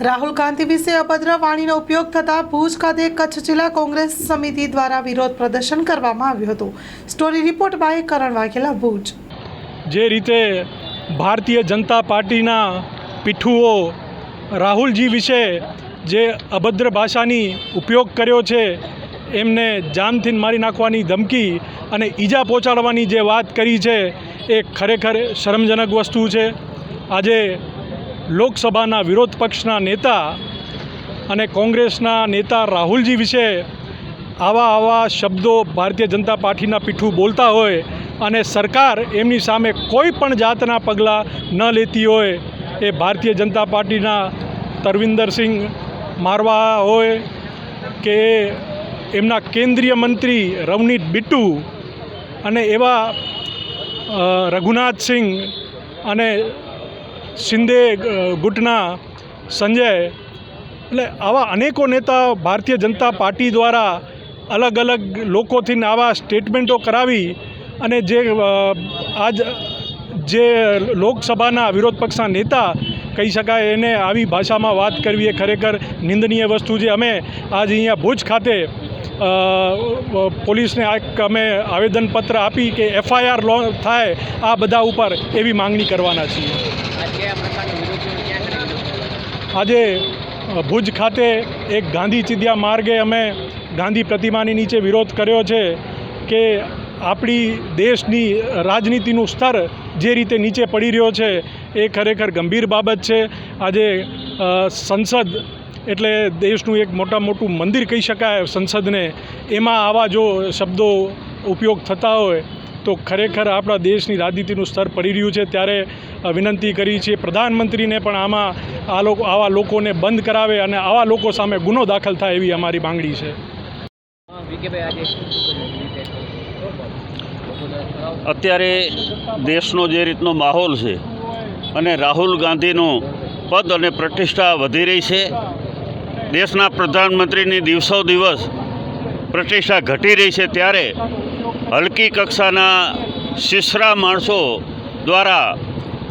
રાહુલ ગાંધી વિશે અભદ્ર વાણીનો ઉપયોગ થતા ભુજ ખાતે કચ્છ જિલ્લા કોંગ્રેસ સમિતિ દ્વારા વિરોધ પ્રદર્શન કરવામાં આવ્યું હતું. Story report by Karan Vaghela, Bhuj. જે રીતે ભારતીય જનતા પાર્ટીના પીઠુઓ રાહુલજી વિશે જે અભદ્ર ભાષાની ઉપયોગ કર્યો છે, એમને જાનથી મારી નાખવાની ધમકી અને ઈજા પહોંચાડવાની જે વાત કરી છે, એ ખરેખર શરમજનક વસ્તુ છે. આજે લોકસભાના વિરોધ પક્ષના નેતા અને કોંગ્રેસના નેતા રાહુલજી વિશે આવા આવા શબ્દો ભારતીય જનતા પાર્ટીના પીઠું બોલતા હોય અને સરકાર એમની સામે કોઈ પણ જાતના પગલાં ન લેતી હોય એ ભારતીય જનતા પાર્ટીના તરવિંદરસિંહ મારવા હોય કે એમના કેન્દ્રીય મંત્રી રવનીત બિટ્ટુ અને એવા રઘુનાથસિંહ અને શિંદે ગુટના, સંજય એટલે આવા અનેકો નેતા ભારતીય જનતા પાર્ટી દ્વારા અલગ અલગ લોકોથી આવા સ્ટેટમેન્ટો કરાવી અને જે આજ જે લોકસભાના વિરોધ પક્ષના નેતા કહી શકાય એને આવી ભાષામાં વાત કરવી એ ખરેખર નિંદનીય વસ્તુ છે. અમે આજ અહીંયા ભુજ ખાતે પોલીસને આ અમે આવેદનપત્ર આપી કે એફઆઈઆર લો થાય આ બધા ઉપર એવી માંગણી કરવાના છીએ. આજે ભુજ ખાતે એક ગાંધી ચિદ્યા માર્ગે અમે ગાંધી પ્રતિમાની નીચે વિરોધ કર્યો છે કે આપણી દેશની રાજનીતિનું સ્તર જે રીતે નીચે પડી રહ્યો છે એ ખરેખર ગંભીર બાબત છે. આજે સંસદ એટલે દેશનું એક મોટા મોટું મંદિર કહી શકાય સંસદને. એમાં આવા જો શબ્દો ઉપયોગ થતા હોય, તો ખરેખર આપણા દેશની રાજનીતિનું સ્તર પડી રહ્યું છે. ત્યારે વિનંતી કરી છે પ્રધાનમંત્રીને પણ આમાં આ લોકો, આવા લોકોને બંધ કરાવે અને આવા લોકો સામે ગુનો દાખલ થાય એવી અમારી માંગણી છે. અત્યારે દેશનો જે રીતનો માહોલ છે અને રાહુલ ગાંધીનું પદ અને પ્રતિષ્ઠા વધી રહી છે. દેશના પ્રધાનમંત્રીની દિવસો દિવસ પ્રતિષ્ઠા ઘટી રહી છે ત્યારે હલકી કક્ષાના શિશરા માણસો દ્વારા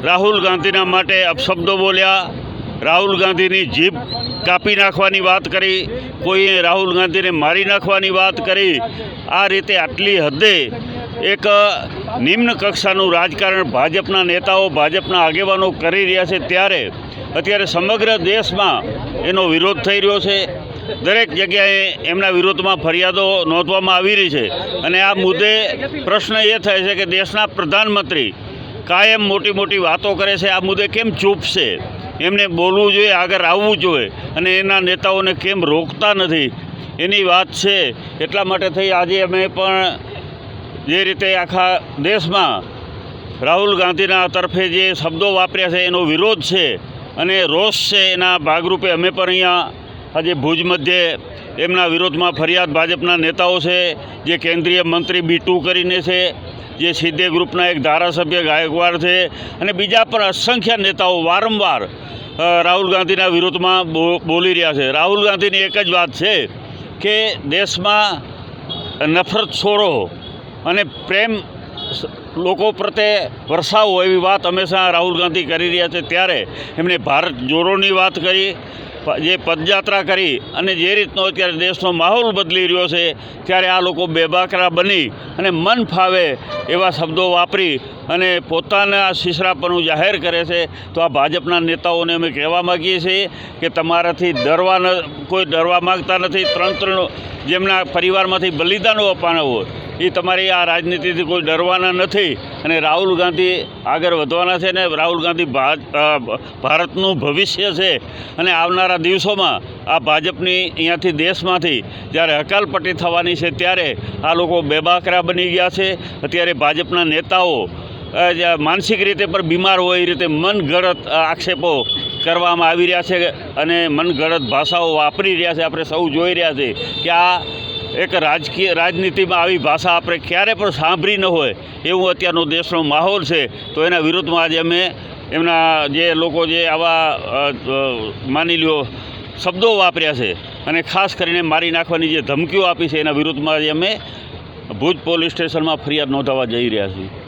રાહુલ ગાંધીના માટે અપશબ્દો બોલ્યા. રાહુલ ગાંધીની જીભ કાપી નાખવાની વાત કરી. કોઈએ રાહુલ ગાંધીને મારી નાખવાની વાત કરી. આ રીતે આટલી હદે એક નિમ્ન કક્ષાનું રાજકારણ ભાજપના નેતાઓ, ભાજપના આગેવાનો કરી રહ્યા છે ત્યારે અત્યારે સમગ્ર દેશમાં એનો વિરોધ થઈ રહ્યો છે. દરેક જગ્યાએ એમના વિરોધમાં ફરિયાદો નોંધવામાં આવી રહી છે. અને આ મુદ્દે પ્રશ્ન એ થાય છે કે દેશના પ્રધાનમંત્રી કાયમ મોટી મોટી વાતો કરે છે. આ મુદ્દે કેમ ચૂપ છે? એમને બોલવું જોઈએ, આગળ આવવું જોઈએ. અને એના નેતાઓને કેમ રોકતા નથી? એની વાત છે. એટલા માટે થઈ આજે અમે પણ જે રીતે આખા દેશમાં રાહુલ ગાંધીના તરફે જે શબ્દો વાપર્યા છે, એનો વિરોધ છે. અને રોષ છે એના ભાગરૂપે અમે પણ અહીંયા આજે ભુજ મધ્યે એમના વિરોધમાં ફરિયાદ ભાજપના નેતાઓ છે, જે કેન્દ્રીય મંત્રી બીટુ કરીને છે, જે સિદ્ધે ગ્રુપના એક ધારાસભ્ય ગાયકવાડ છે અને બીજા પણ અસંખ્ય નેતાઓ વારંવાર રાહુલ ગાંધીના વિરોધમાં બોલી રહ્યા છે. રાહુલ ગાંધીની એક જ વાત છે કે દેશમાં નફરત છોડો અને પ્રેમ લોકો પ્રત્યે વરસાવો એવી વાત હંમેશા રાહુલ ગાંધી કરી રહ્યા છે. ત્યારે એમણે ભારત જોડોની વાત કરી જે પદયાત્રા કરી અને જે રીતનો અત્યારે દેશનો માહોલ બદલી રહ્યો છે, ત્યારે આ લોકો બેબાકરા બની અને મન ફાવે એવા શબ્દો વાપરી અને પોતાના શિશરાપણું જાહેર કરે છે. તો આ ભાજપના નેતાઓને અમે કહેવા માગીએ છીએ કે તમારાથી ડરવા કોઈ ડરવા માગતા નથી. ત્રણ ત્રણ જેમના પરિવારમાંથી બલિદાનો અપાના હોય એ તમારી આ રાજનીતિથી કોઈ ડરવાના નથી. અને રાહુલ ગાંધી આગળ વધવાના છે ને રાહુલ ગાંધી ભારતનું ભવિષ્ય છે. અને આવનારા દિવસોમાં આ ભાજપની અહીંયાથી દેશમાંથી જ્યારે હકાલપટ્ટી થવાની છે ત્યારે આ લોકો બેબાકરા બની ગયા છે. અત્યારે ભાજપના નેતાઓ માનસિક રીતે પણ બીમાર હોય એ રીતે મનગળત આક્ષેપો કરવામાં આવી રહ્યા છે. અને મનગળત ભાષાઓ વાપરી રહ્યા છે. આપણે સૌ જોઈ રહ્યા છે કે આ એક રાજકીય રાજનીતિમાં આવી ભાષા આપણે ક્યારે પણ સાંભળી ન હોય એવું અત્યારનો દેશનો માહોલ છે, તો એના વિરુદ્ધમાં આજે અમે એમના જે લોકો જે આવા માની લ્યો, શબ્દો વાપર્યા છે, અને ખાસ કરીને મારી નાખવાની જે ધમકીઓ આપી છે, એના વિરુદ્ધમાં આજે અમે ભુજ પોલીસ સ્ટેશનમાં ફરિયાદ નોંધાવવા જઈ રહ્યા છીએ.